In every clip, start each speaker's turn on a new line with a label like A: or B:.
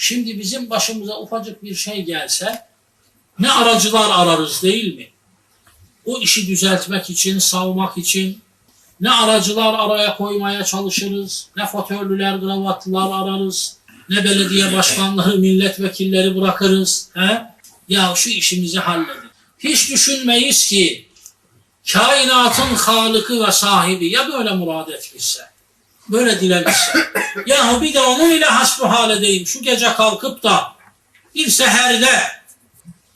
A: Şimdi bizim başımıza ufacık bir şey gelse ne aracılar ararız değil mi? O işi düzeltmek için, savmak için ne aracılar araya koymaya çalışırız, ne fotörlüler, kravatlılar ararız, ne belediye başkanları, milletvekilleri bırakırız. He? Ya şu işimizi halledin. Hiç düşünmeyiz ki kainatın halıkı ve sahibi ya böyle murad etmişse, böyle dilemişse, yahu bir de onun ile hasbuhal edeyim, şu gece kalkıp da bir seherde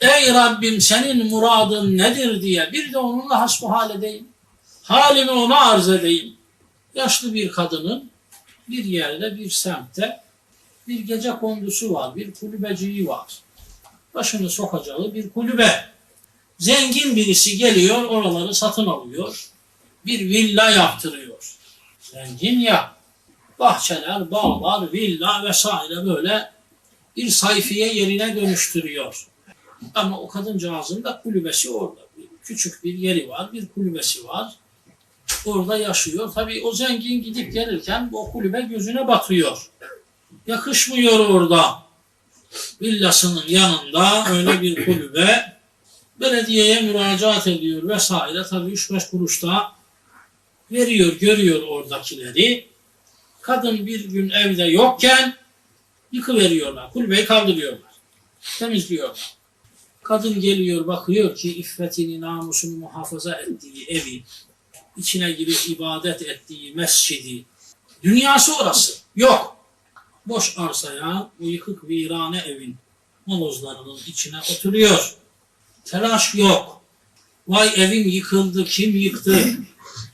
A: ey Rabbim senin muradın nedir diye bir de onunla hasbuhal edeyim. Halimi ona arz edeyim. Yaşlı bir kadının bir yerde, bir semtte bir gece kondusu var, bir kulübeciği var. Başını sokacağı bir kulübe. Zengin birisi geliyor, oraları satın alıyor. Bir villa yaptırıyor. Zengin ya. Bahçeler, bağlar, villa vesaire böyle bir sayfiye yerine dönüştürüyor. Ama o kadıncağızın da kulübesi orada. Bir, küçük bir yeri var, bir kulübesi var. Orada yaşıyor. Tabii o zengin gidip gelirken o kulübe gözüne batıyor. Yakışmıyor orada. Villasının yanında öyle bir kulübe belediyeye müracaat ediyor vesaire. Tabii 3-5 kuruş da veriyor, görüyor oradakileri. Kadın bir gün evde yokken yıkıveriyorlar. Kulübeyi kaldırıyorlar. Temizliyorlar. Kadın geliyor bakıyor ki iffetini, namusunu muhafaza ettiği evi, içine girip ibadet ettiği mescidi, dünyası orası. Yok. Boş arsaya, bu yıkık virane evin molozlarının içine oturuyor. Telaş yok. Vay evim yıkıldı, kim yıktı?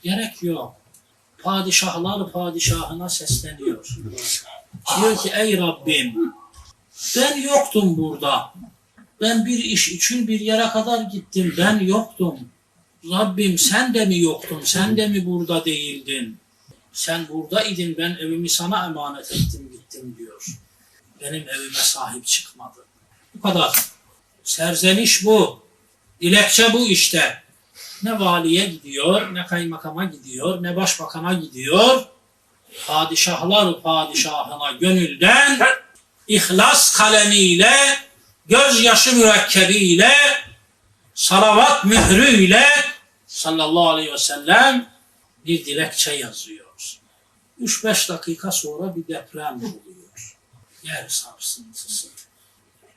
A: Gerek yok. Padişahlar padişahına sesleniyor. Diyor ki ey Rabbim ben yoktum burada. Ben bir iş için bir yere kadar gittim. Ben yoktum. Rabbim sen de mi yoktun? Sen de mi burada değildin? Sen buradaydın. Ben evimi sana emanet ettim gittim diyor. Benim evime sahip çıkmadı. Bu kadar. Serzeniş bu. Dilekçe bu işte. Ne valiye gidiyor, ne kaymakama gidiyor, ne başbakana gidiyor. Padişahlar padişahına gönülden ihlas kalemiyle, gözyaşı mürekkebiyle, salavat mührüyle sallallahu aleyhi ve sellem bir dilekçe yazıyor. 3-5 dakika sonra bir deprem oluyor. Yer sarsıntısı.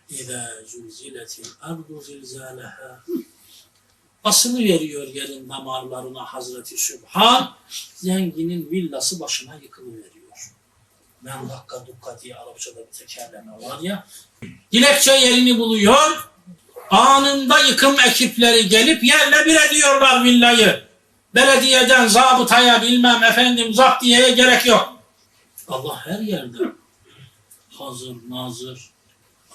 A: İzâ zülziletil ardu zilzâleha. Basını veriyor yerin damarlarına Hazreti Sübhan. Zenginin villası başına yıkılıveriyor. Ben dakika dukka diye Arapçada bir tekerleme var ya. Dilekçe yerini buluyor. Anında yıkım ekipleri gelip yerle bir ediyorlar villayı. Belediyeden zabıtaya bilmem efendim zaptiyeye gerek yok. Allah her yerde hazır, nazır.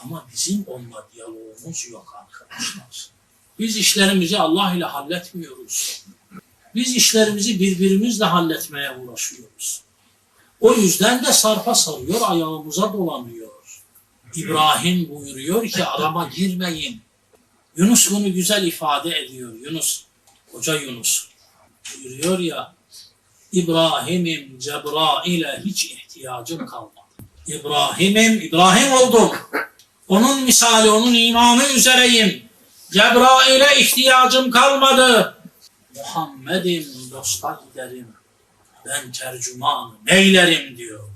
A: Ama bizim onunla diyalogumuz yok arkadaşlar. Biz işlerimizi Allah ile halletmiyoruz. Biz işlerimizi birbirimizle halletmeye uğraşıyoruz. O yüzden de sarpa sarıyor, ayağımıza dolanıyor. İbrahim buyuruyor ki arama girmeyin. Yunus bunu güzel ifade ediyor. Yunus, koca Yunus. Buyuruyor ya, İbrahim'im Cebrail'e hiç ihtiyacım kalmadı. İbrahim'im, İbrahim oldum. Onun misali, onun imanı üzereyim. Cebrail'e ihtiyacım kalmadı. Muhammed'im dosta giderim. Ben tercümanı neylerim diyor.